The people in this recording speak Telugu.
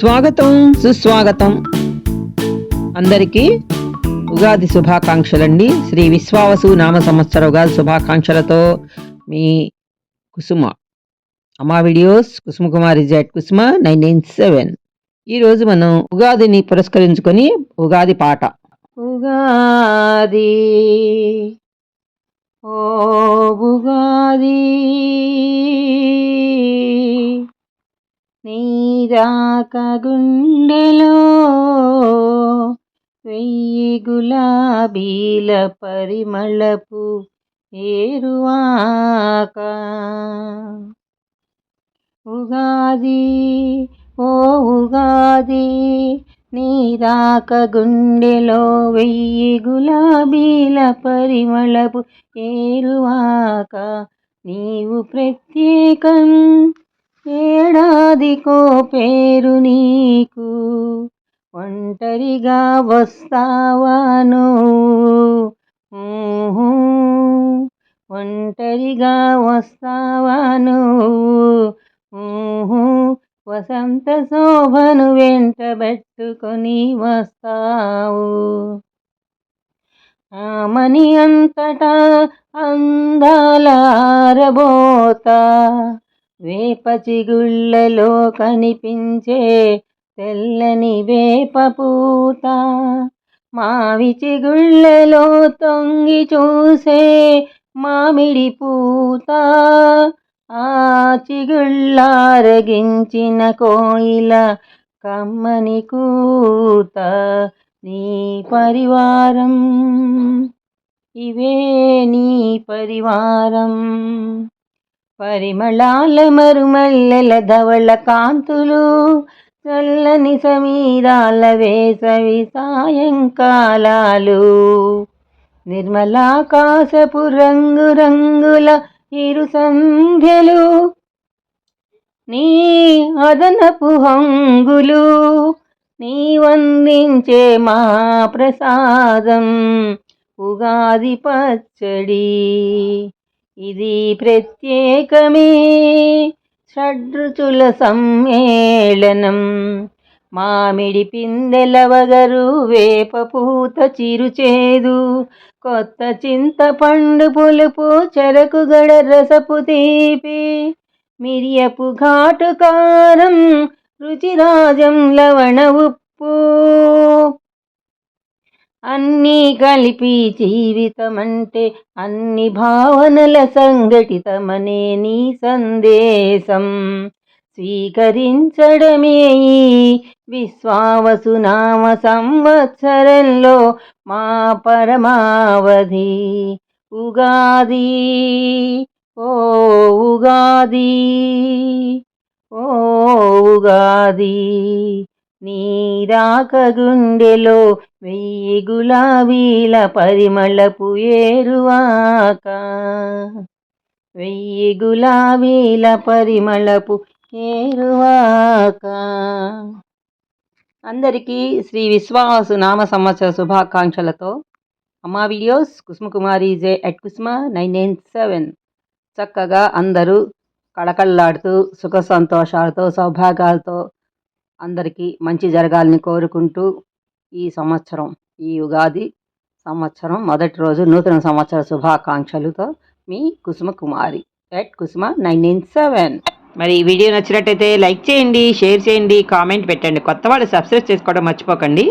స్వాగతం సుస్వాగతం. అందరికీ ఉగాది శుభాకాంక్షలండి. శ్రీ విశ్వావసు నామ సంవత్సర ఉగాది శుభాకాంక్షలతో మీ కుసుమ. అమ్మా videos Kusuma Kumari J at Kusuma nine nine seven ఈరోజు మనం ఉగాదిని పురస్కరించుకొని ఉగాది పాట. ఉగాది ఓ ఉగాది. నీరాక గుండెలో వెయ్యి గులాబీల పరిమళపు ఏరువాక. ఉగాది ఓ ఉగాది నీరాక గుండెలో వెయ్యి గులాబీల పరిమళపు ఏరువాక. నీవు ప్రత్యేకం ఏడాదికో పేరు నీకు. ఒంటరిగా వస్తావాను ఒంటరిగా వస్తావాను వసంత శోభను వెంటబెట్టుకొని వస్తావు. ఆమని అంతటా అందాల ఆరబోతా వేప చిగుళ్ళలో కనిపించే తెల్లని వేప పూత. మావి చిగుళ్ళలో తొంగి చూసే మామిడి పూత. ఆ చిగుళ్ళారగించిన కోయిల కమ్మని కూత నీ పరివారం. ఇవే నీ పరివారం. పరిమళాల మరుమల్లెల ధవళ కాంతులు చల్లని సమీరాల వేసవి సాయంకాలాలు. నిర్మలాకాశపు రంగు రంగుల ఇరు సంధ్యలు నీ అదనపు హంగులు నీ వందించే మా ప్రసాదం ఉగాది పచ్చడి. ఇది ప్రత్యేకమే. షడ్రుచుల సమ్మేళనం. మామిడి పిందెల వగరు వేప పూత చిరుచేదు. కొత్త చింతపండు పులుపు చెరకు గడ రసపు తీపి. మిరియపు ఘాటు కారం రుచిరాజం లవణ ఉప్పు. అన్నీ కలిపి జీవితమంటే అన్ని భావనల సంఘటితమనే నీ సందేశం. స్వీకరించడమే ఈ విశ్వావసునామ సంవత్సరంలో మా పరమావధి. ఉగాది ఓ ఉగాది ఓ ఉగాది. నీరాక గుండెలో వెయ్యి గులాబీల పరిమళపు ఏరువాక. వెయ్యి గులాబీల పరిమళపు ఏరువాక. అందరికీ శ్రీ విశ్వాసు నామ సంవత్సర శుభాకాంక్షలతో అమ్మా videos Kusumakumari J at Kusuma nine nine seven. చక్కగా అందరూ కళకళలాడుతూ సుఖ సంతోషాలతో సౌభాగ్యాలతో అందరికీ మంచి జరగాలని కోరుకుంటూ ఈ సంవత్సరం ఈ ఉగాది సంవత్సరం మొదటి రోజు నూతన సంవత్సర శుభాకాంక్షలతో మీ Kusuma Kumari at Kusuma nine nine seven. మరి ఈ వీడియో నచ్చినట్టయితే లైక్ చేయండి షేర్ చేయండి కామెంట్ పెట్టండి. కొత్త వాళ్ళు సబ్స్క్రైబ్ చేసుకోవడం మర్చిపోకండి.